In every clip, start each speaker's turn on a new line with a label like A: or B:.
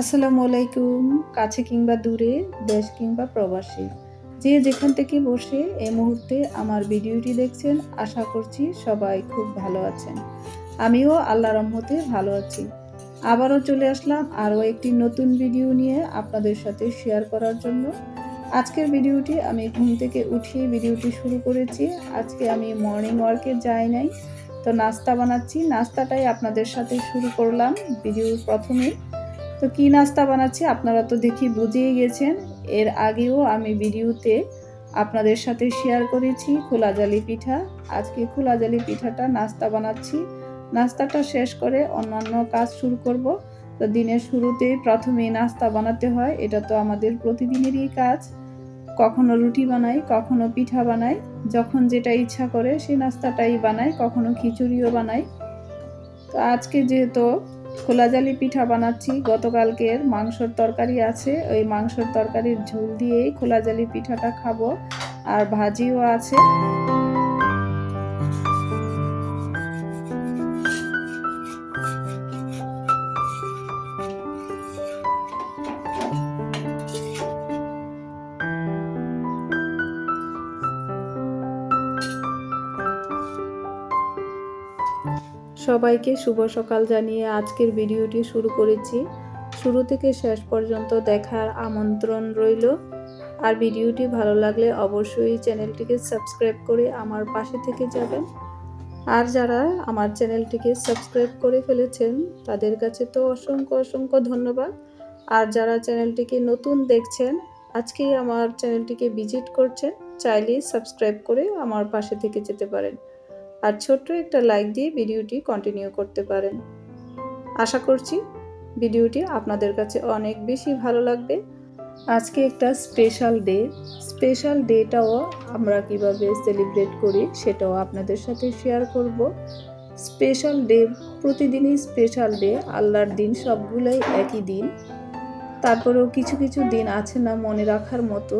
A: আসসালামু আলাইকুম, কাছে কিংবা দূরে, দেশ কিংবা প্রবাসী। যে যেখান থেকে বসে এই মুহূর্তে আমার ভিডিওটি দেখছেন, আশা করছি সবাই খুব ভালো আছেন। আমিও আল্লাহ রহমতে ভালো আছি। আবারও চলে আসলাম আরও একটি নতুন ভিডিও নিয়ে আপনাদের সাথে শেয়ার করার জন্য। আজকের ভিডিওটি আমি ঘুম থেকে উঠিয়ে ভিডিওটি শুরু করেছি। আজকে আমি মর্নিং ওয়ার্কে যাই নাই, তো নাস্তা বানাচ্ছি। নাস্তাটাই আপনাদের সাথে শুরু করলাম ভিডিওর প্রথমে। তো কি নাস্তা বানাচ্ছি আপনারা তো দেখি বুঝেই গেছেন। এর আগেও আমি ভিডিওতে আপনাদের সাথে শেয়ার করেছি খোলা জালি পিঠা। আজকে খোলা জালি পিঠাটা নাস্তা বানাচ্ছি। নাস্তাটা শেষ করে অন্যান্য কাজ শুরু করব। তো দিনের শুরুতেই প্রথমেই নাস্তা বানাতে হয়, এটা তো আমাদের প্রতিদিনেরই কাজ। কখনো রুটি বানাই, কখনো পিঠা বানাই। যখন যেটা ইচ্ছা করে সেই নাস্তাটাই বানাই, কখনো খিচুড়িও বানাই। তো আজকে যেহেতু খোলা জালি পিঠা বানাচ্ছি। গতকালকের মাংসর তরকারি আছে। ওই মাংসর তরকারির ঝোল দিয়েই খোলা জালি পিঠাটা খাব। আর ভাজিও আছে। সবাইকে শুভ সকাল জানিয়ে আজকের ভিডিওটি শুরু করেছি। শুরু থেকে শেষ পর্যন্ত দেখার আমন্ত্রণ রইল। আর ভিডিওটি ভালো লাগলে অবশ্যই চ্যানেলটিকে সাবস্ক্রাইব করে আমার পাশে থেকে যাবেন। আর যারা আমার চ্যানেলটিকে সাবস্ক্রাইব করে ফেলেছেন, তাদের কাছে তো অসংখ্য অসংখ্য ধন্যবাদ। আর যারা চ্যানেলটিকে নতুন দেখছেন, আজকেই আমার চ্যানেলটিকে ভিজিট করছেন, চাইলেই সাবস্ক্রাইব করে আমার পাশে থেকে যেতে পারেন। আর ছোট্ট একটা লাইক দিয়ে ভিডিওটি কন্টিনিউ করতে পারেন। আশা করছি ভিডিওটি আপনাদের কাছে অনেক বেশি ভালো লাগবে। আজকে একটা স্পেশাল ডে স্পেশাল ডেটাও আমরা কীভাবে সেলিব্রেট করি সেটাও আপনাদের সাথে শেয়ার করব। স্পেশাল ডে প্রতিদিনই স্পেশাল ডে আল্লাহর দিন সবগুলোই একই দিন। তারপরেও কিছু কিছু দিন আছে না মনে রাখার মতো।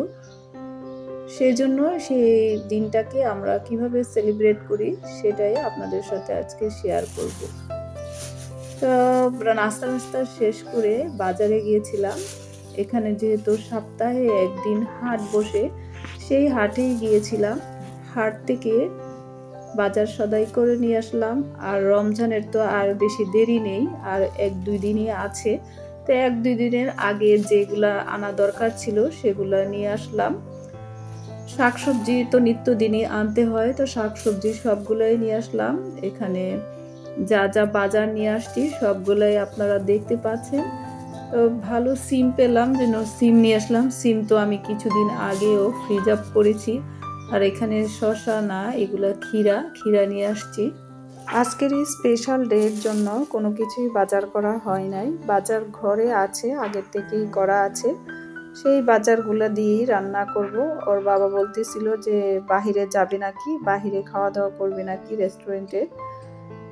A: সেই জন্য সেই দিনটাকে আমরা কীভাবে সেলিব্রেট করি সেটাই আপনাদের সাথে আজকে শেয়ার করব। তো নাস্তা নাস্তা শেষ করে বাজারে গিয়েছিলাম। এখানে যেহেতু সপ্তাহে একদিন হাট বসে, সেই হাটেই গিয়েছিলাম। হাট থেকে বাজার সদাই করে নিয়ে আসলাম। আর রমজানের তো আর বেশি দেরি নেই, আর এক দুই দিনই আছে। তো এক দুই দিনের আগে যেগুলা আনা দরকার ছিল সেগুলো নিয়ে আসলাম। শাকসবজি তো নিত্যদিনই আনতে হয়, তো শাকসবজি সবগুলোই নিয়ে আসলাম। এখানে যা যা বাজার নিয়ে আসছি সবগুলোই আপনারা দেখতে পাচ্ছেন। তো ভালো সিম পেলাম, যেন সিম নিয়ে আসলাম। সিম তো আমি কিছুদিন আগেও ফ্রিজ আপ করেছি। আর এখানে শশা না, এগুলো ক্ষীরা ক্ষীরা নিয়ে আসছি। আজকের এই স্পেশাল ডের জন্য কোনো কিছুই বাজার করা হয় নাই। বাজার ঘরে আছে, আগের থেকেই করা আছে। সেই বাজারগুলো দিয়েই রান্না করব। ওর বাবা বলতেছিল যে, বাহিরে যাবে নাকি? বাহিরে খাওয়া দাওয়া করবে নাকি রেস্টুরেন্টে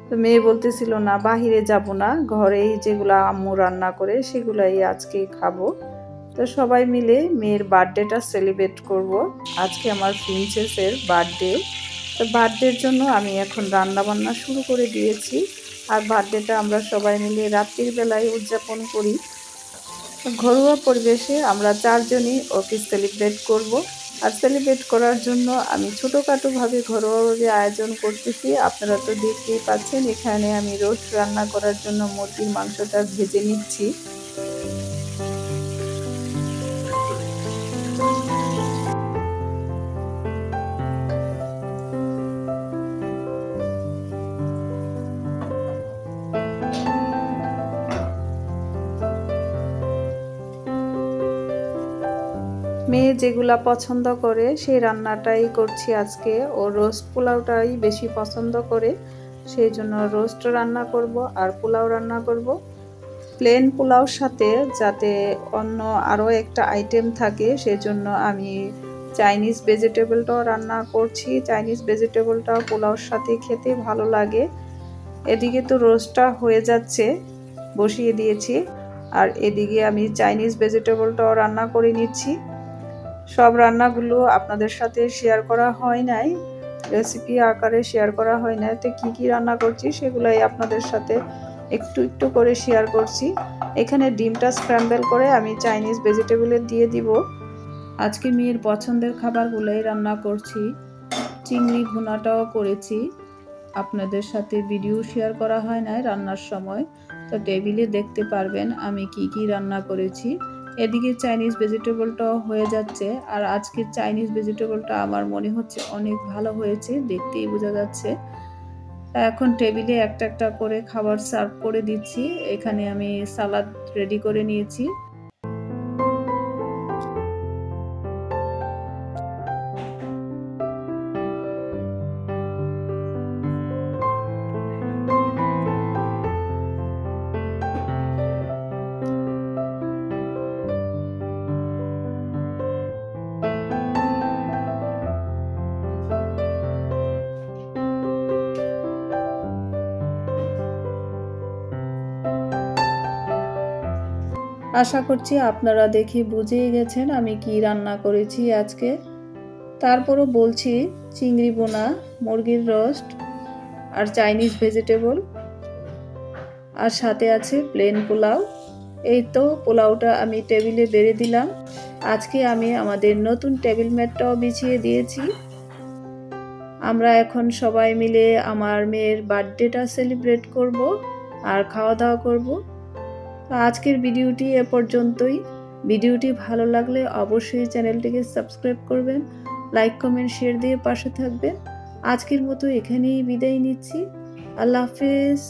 A: তো মেয়ে বলতেছিল, না, বাহিরে যাব না। ঘরেই যেগুলো আম্মু রান্না করে সেগুলাই আজকে খাব। তো সবাই মিলে মেয়ের বার্থডেটা সেলিব্রেট করব। আজকে আমার প্রিন্সেসের বার্থডে। তো বার্থডের জন্য আমি এখন রান্না বান্না শুরু করে দিয়েছি। আর বার্থডেটা আমরা সবাই মিলে রাত্রির বেলায় উদযাপন করি। ঘরোয়া পরিবেশে আমরা চারজনই ওকে সেলিব্রেট করব। আর সেলিব্রেট করার জন্য আমি ছোটোখাটোভাবে ঘরোয়াভাবে আয়োজন করতেছি। আপনারা তো দেখতেই পাচ্ছেন, এখানে আমি রোস্ট রান্না করার জন্য মুরগির মাংসটা ভেজে নিচ্ছি। মেয়ে যেগুলা পছন্দ করে, সেই রান্নাটাই করছি আজকে। ও রোস্ট পোলাওটাই বেশি পছন্দ করে, সেই জন্য রোস্ট রান্না করব আর পোলাও রান্না করব। প্লেন পোলাওর সাথে যাতে অন্য আরও একটা আইটেম থাকে সেজন্য আমি চাইনিজ ভেজিটেবলটাও রান্না করছি। চাইনিজ ভেজিটেবলটাও পোলাওর সাথে খেতে ভালো লাগে। এদিকে তো রোস্টটা হয়ে যাচ্ছে, বসিয়ে দিয়েছি। আর এদিকে আমি চাইনিজ ভেজিটেবলটাও রান্না করে নিচ্ছি। সব রান্নাগুলো আপনাদের সাথে শেয়ার করা হয় নাই রেসিপি আকারে শেয়ার করা হয় নাই। তো কী কী রান্না করছি সেগুলাই আপনাদের সাথে একটু একটু করে শেয়ার করছি। এখানে ডিমটা স্ক্র্যাম্বেল করে আমি চাইনিজ ভেজিটেবলে দিয়ে দিব। আজকে মেয়ের পছন্দের খাবারগুলোই রান্না করছি। চিংড়ি ভুনাটাও করেছি। আপনাদের সাথে ভিডিও শেয়ার করা হয় না রান্নার সময়। তো টেবিলে দেখতে পারবেন আমি কি কি রান্না করেছি। এদিকে চাইনিজ ভেজিটেবলটাও হয়ে যাচ্ছে, আর আজকে চাইনিজ ভেজিটেবলটা আমার মনে হচ্ছে অনেক ভালো হয়েছে, দেখতেই বোঝা যাচ্ছে। এখন টেবিলে একটা একটা করে খাবার সার্ভ করে দিচ্ছি, এখানে আমি সালাদ রেডি করে নিয়েছি। আশা করছি আপনারা দেখে বুঝেই গেছেন আমি কি রান্না করেছি আজকে। তারপরও বলছি, চিংড়ি বোনা মুরগির রোস্ট আর চাইনিজ ভেজিটেবল। আর সাথে আছে প্লেন পোলাও। এই তো পোলাওটা আমি টেবিলে বেড়ে দিলাম। আজকে আমি আমাদের নতুন টেবিল ম্যাটটাও বিছিয়ে দিয়েছি। আমরা এখন সবাই মিলে আমার মেয়ের বার্থডেটা সেলিব্রেট করব আর খাওয়া দাওয়া করব। তো আজকের ভিডিওটি এ পর্যন্তই। ভিডিওটি ভালো লাগলে অবশ্যই চ্যানেলটিকে সাবস্ক্রাইব করবেন, লাইক, কমেন্ট, শেয়ার দিয়ে পাশে থাকবেন। আজকের মতো এখানেই বিদায় নিচ্ছি। আল্লাহ হাফেজ।